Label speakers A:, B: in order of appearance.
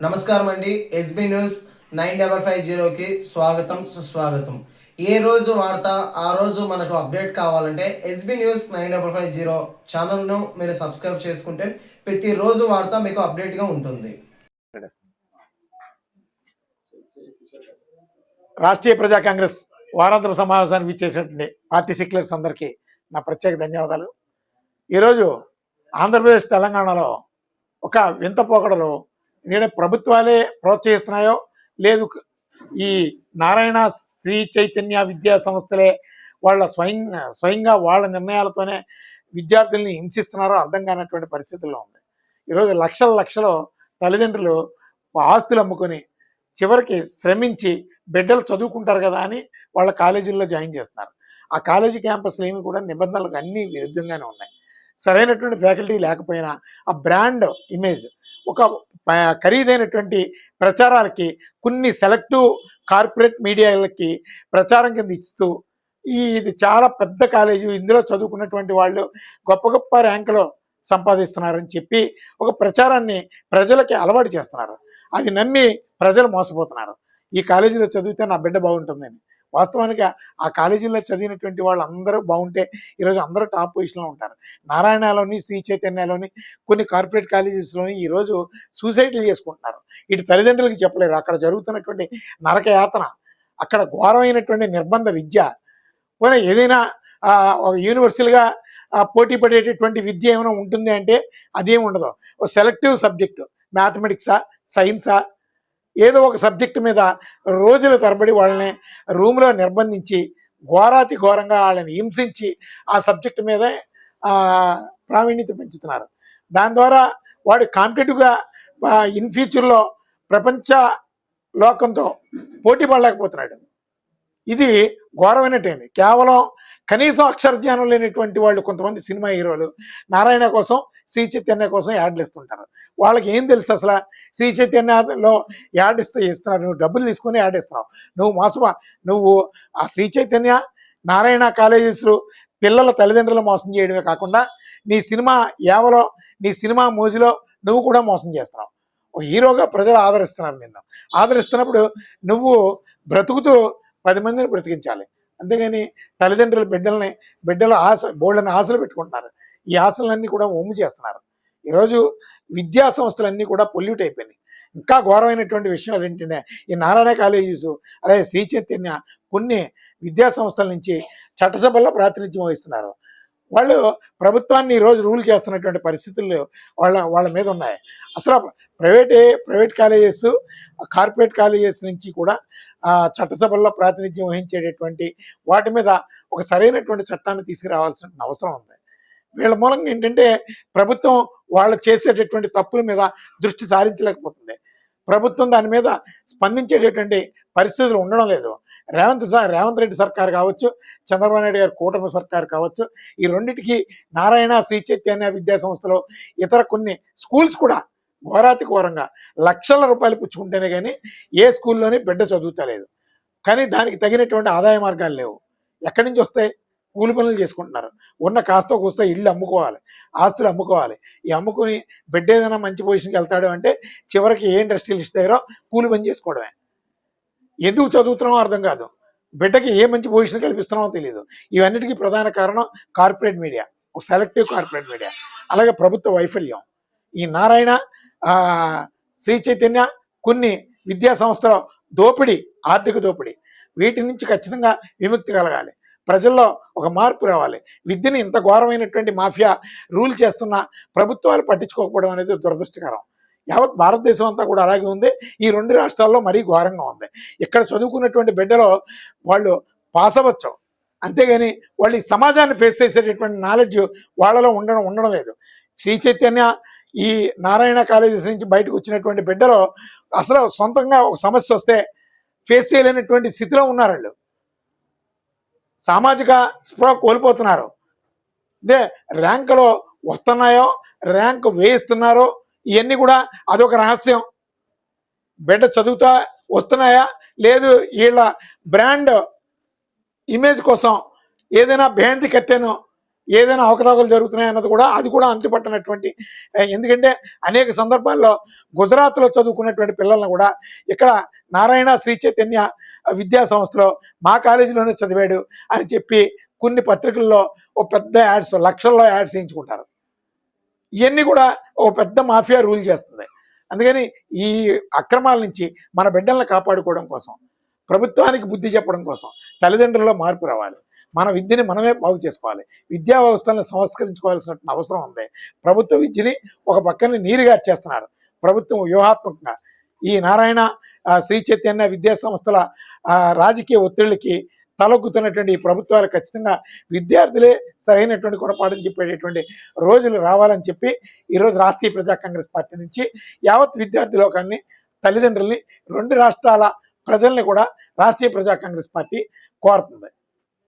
A: నమస్కారం అండి SB news nine double five జీరోకి స్వాగతం సుస్వాగతం. ఏ రోజు వార్త ఆ రోజు మనకు అప్డేట్ కావాలంటే SB news nine double five zero ఛానల్ను మీరు సబ్స్క్రైబ్ చేసుకుంటే ప్రతిరోజు వార్త మీకు అప్డేట్గా ఉంటుంది.
B: రాష్ట్రీయ ప్రజా కాంగ్రెస్ వారాంతర సమావేశానికి ఇచ్చేసినటువంటి పార్టీ సెక్యులర్స్ అందరికీ నా ప్రత్యేక ధన్యవాదాలు. ఈరోజు ఆంధ్రప్రదేశ్ తెలంగాణలో ఒక వింత పోకడలో నేడు ప్రభుత్వాలే ప్రోత్సహిస్తున్నాయో లేదు ఈ నారాయణ శ్రీ చైతన్య విద్యా సంస్థలే వాళ్ళ స్వయం స్వయంగా వాళ్ళ నిర్ణయాలతోనే విద్యార్థుల్ని హింసిస్తున్నారో అర్థం కానటువంటి పరిస్థితుల్లో ఉంది. ఈరోజు లక్షల లక్షలు తల్లిదండ్రులు ఆస్తులు అమ్ముకొని చివరికి శ్రమించి బిడ్డలు చదువుకుంటారు కదా అని వాళ్ళ కాలేజీల్లో జాయిన్ చేస్తున్నారు. ఆ కాలేజీ క్యాంపస్లు ఏమి కూడా నిబంధనలకు అన్నీ విరుద్ధంగానే ఉన్నాయి. సరైనటువంటి ఫ్యాకల్టీ లేకపోయినా ఆ బ్రాండ్ ఇమేజ్ ఒక ఖరీదైనటువంటి ప్రచారాలకి కొన్ని సెలెక్టివ్ కార్పొరేట్ మీడియాలకి ప్రచారం కింద ఇస్తూ ఈ ఇది చాలా పెద్ద కాలేజీ ఇందులో చదువుకున్నటువంటి వాళ్ళు గొప్ప గొప్ప ర్యాంకులో సంపాదిస్తున్నారని చెప్పి ఒక ప్రచారాన్ని ప్రజలకి అలవాటు చేస్తున్నారు. అది నమ్మి ప్రజలు మోసపోతున్నారు. ఈ కాలేజీలో చదివితే నా బిడ్డ బాగుంటుందని. వాస్తవానికి ఆ- కాలేజీలో చదివినటువంటి వాళ్ళు అందరూ బాగుంటే ఈరోజు అందరూ టాప్ పొజిషన్లో ఉంటారు. నారాయణలోని శ్రీ చైతన్యలోని కొన్ని కార్పొరేట్ కాలేజెస్లోని ఈరోజు సూసైడ్లు చేసుకుంటున్నారు. ఇటు తల్లిదండ్రులకి చెప్పలేరు. అక్కడ జరుగుతున్నటువంటి నరక యాతన అక్కడ ఘోరమైనటువంటి నిర్బంధ విద్య పోనీ ఏదైనా యూనివర్సల్గా పోటీ పడేటటువంటి విద్య ఏమైనా ఉంటుంది అంటే అదేం ఉండదు. ఒక సెలెక్టివ్ సబ్జెక్టు మ్యాథమెటిక్సా సైన్సా ఏదో ఒక సబ్జెక్టు మీద రోజుల తరబడి వాళ్ళని రూమ్లో నిర్బంధించి ఘోరాతి ఘోరంగా వాళ్ళని హింసించి ఆ సబ్జెక్టు మీదే ప్రావీణ్యత పెంచుతున్నారు. దాని ద్వారా వాడు కాంపిటేటివ్గా ఇన్ ఫ్యూచర్లో ప్రపంచ లోకంతో పోటీ పడలేకపోతున్నాడు. ఇది ఘోరమైనటువంటి కేవలం కనీసం అక్షర జ్ఞానం లేనటువంటి వాళ్ళు కొంతమంది సినిమా హీరోలు నారాయణ కోసం శ్రీ చైతన్య కోసం యాడ్లు ఇస్తుంటారు. వాళ్ళకి ఏం తెలుసు అసలు? శ్రీ చైతన్యలో యాడ్ ఇస్తే ఇస్తున్నారు. నువ్వు డబ్బులు తీసుకొని యాడ్ ఇస్తున్నావు. నువ్వు మోసమా? నువ్వు ఆ శ్రీ చైతన్య నారాయణ కాలేజెస్ పిల్లల తల్లిదండ్రులు మోసం చేయడమే కాకుండా నీ సినిమా యావలో నీ సినిమా మోజులో నువ్వు కూడా మోసం చేస్తున్నావు. ఒక హీరోగా ప్రజలు ఆదరిస్తున్నారు నిన్ను. ఆదరిస్తున్నప్పుడు నువ్వు బ్రతుకుతూ పది మందిని బ్రతికించాలి. అంతేగాని తల్లిదండ్రుల బిడ్డల్ని బిడ్డల ఆశ బోళ్ళని ఆశలు పెట్టుకుంటున్నారు. ఈ ఆశలన్నీ కూడా ఒమ్ము చేస్తున్నారు. ఈరోజు విద్యా సంస్థలన్నీ కూడా పొల్యూట్ అయిపోయినాయి. ఇంకా ఘోరమైనటువంటి విషయాలు ఏంటంటే ఈ నారాయణ కాలేజెస్ అలాగే శ్రీ చైతన్య కొన్ని విద్యా సంస్థల నుంచి చట్టసభల్లో ప్రాతినిధ్యం వహిస్తున్నారు. వాళ్ళు ప్రభుత్వాన్ని ఈరోజు రూల్ చేస్తున్నటువంటి పరిస్థితులు వాళ్ళ వాళ్ళ మీద ఉన్నాయి. అసలు private private colleges corporate colleges నుంచి కూడా చట్టసభల్లో ప్రాతినిధ్యం వహించేటటువంటి వాటి మీద ఒక సరైనటువంటి చట్టాన్ని తీసుకురావాల్సిన అవసరం ఉంది. వీళ్ళ మూలంగా ఏంటంటే ప్రభుత్వం వాళ్ళు చేసేటటువంటి తప్పుల మీద దృష్టి సారించలేకపోతుంది. ప్రభుత్వం దాని మీద స్పందించేటటువంటి పరిస్థితులు ఉండడం లేదు. రేవంత్ సార్ రేవంత్ రెడ్డి సర్కార్ కావచ్చు చంద్రబాబు నాయుడు గారి కూటమి సర్కార్ కావచ్చు ఈ రెండింటికి నారాయణ శ్రీ చైతన్య విద్యా ఇతర కొన్ని స్కూల్స్ కూడా ఘోరాతి ఘోరంగా లక్షల రూపాయలు పుచ్చుకుంటేనే కానీ ఏ స్కూల్లోనే బిడ్డ చదువుతలేదు. కానీ దానికి తగినటువంటి ఆదాయ మార్గాలు లేవు. ఎక్కడి నుంచి వస్తాయి? కూలి పనులు చేసుకుంటున్నారు. ఉన్న కాస్త కూస్త ఇల్లు అమ్ముకోవాలి. ఆస్తులు అమ్ముకోవాలి. ఈ అమ్ముకొని బిడ్డ ఏదైనా మంచి పొజిషన్కి వెళ్తాడు అంటే చివరికి ఏ ఇండస్ట్రీలు ఇస్తారో కూలి పని చేసుకోవడమే. ఎందుకు చదువుతున్నామో అర్థం కాదు. బిడ్డకి ఏ మంచి పొజిషన్ కల్పిస్తున్నామో తెలియదు ఇవన్నిటికీ ప్రధాన కారణం corporate media. Selective corporate media. అలాగే ప్రభుత్వ వైఫల్యం. ఈ నారాయణ శ్రీ చైతన్య కొన్ని విద్యా సంస్థల దోపిడీ ఆర్థిక దోపిడీ. వీటి నుంచి ఖచ్చితంగా విముక్తి కలగాలి. ప్రజల్లో ఒక మార్పు రావాలి. విద్యని ఇంత ఘోరమైనటువంటి మాఫియా రూల్ చేస్తున్న ప్రభుత్వాలు పట్టించుకోకపోవడం అనేది దురదృష్టకరం. యావత్ భారతదేశం అంతా కూడా అలాగే ఉంది. ఈ రెండు రాష్ట్రాల్లో మరీ ఘోరంగా ఉంది. ఇక్కడ చదువుకున్నటువంటి బిడ్డలో వాళ్ళు పాస్ అవ్వచ్చు. అంతేగాని వాళ్ళు ఈ సమాజాన్ని ఫేస్ చేసేటటువంటి నాలెడ్జ్ వాళ్ళలో ఉండడం ఉండడం లేదు. శ్రీ చైతన్య ఈ నారాయణ కాలేజెస్ నుంచి బయటకు వచ్చినటువంటి బిడ్డలో అసలు సొంతంగా ఒక సమస్య వస్తే ఫేస్ చేయలేనటువంటి స్థితిలో ఉన్నారు వాళ్ళు. సామాజిక స్పృహ కోల్పోతున్నారు. అంటే ర్యాంకులో వస్తున్నాయో ర్యాంక్ వేయిస్తున్నారో ఇవన్నీ కూడా అదొక రహస్యం. బిడ్డ చదువుతా వస్తున్నాయా? లేదు వీళ్ళ బ్రాండ్ ఇమేజ్ కోసం ఏదైనా భేంతి కట్టాను ఏదైనా అవకతవకలు జరుగుతున్నాయి అన్నది కూడా అది కూడా అంతుపట్టనటువంటి ఎందుకంటే అనేక సందర్భాల్లో గుజరాత్లో చదువుకున్నటువంటి పిల్లలను కూడా ఇక్కడ నారాయణ శ్రీ చైతన్య విద్యా సంస్థలో మా కాలేజీలోనే చదివాడు అని చెప్పి కొన్ని పత్రికల్లో ఓ పెద్ద యాడ్స్ లక్షల్లో యాడ్స్ వేయించుకుంటారు. ఇవన్నీ కూడా ఓ పెద్ద మాఫియా రూల్ చేస్తుంది. అందుకని ఈ అక్రమాల నుంచి మన బిడ్డలను కాపాడుకోవడం కోసం ప్రభుత్వానికి బుద్ధి చెప్పడం కోసం తల్లిదండ్రుల్లో మార్పు రావాలి. మన విద్యని మనమే బాగు చేసుకోవాలి. విద్యా వ్యవస్థలను సంస్కరించుకోవాల్సిన అవసరం ఉంది. ప్రభుత్వ విద్యని ఒక పక్కన నీరుగా చేస్తున్నారు ప్రభుత్వం వ్యూహాత్మకంగా ఈ నారాయణ శ్రీ చైతన్య విద్యా సంస్థల రాజకీయ ఒత్తిళ్ళకి తలొగ్గుతున్నటువంటి ఈ ప్రభుత్వాలు ఖచ్చితంగా విద్యార్థులే సరైనటువంటి గుణపాఠం చెప్పేటటువంటి రోజులు రావాలని చెప్పి ఈరోజు రాష్ట్రీయ ప్రజా కాంగ్రెస్ పార్టీ నుంచి యావత్ విద్యార్థి లోకాన్ని తల్లిదండ్రుల్ని రెండు రాష్ట్రాల ప్రజల్ని కూడా రాష్ట్రీయ ప్రజా కాంగ్రెస్ పార్టీ కోరుతుంది.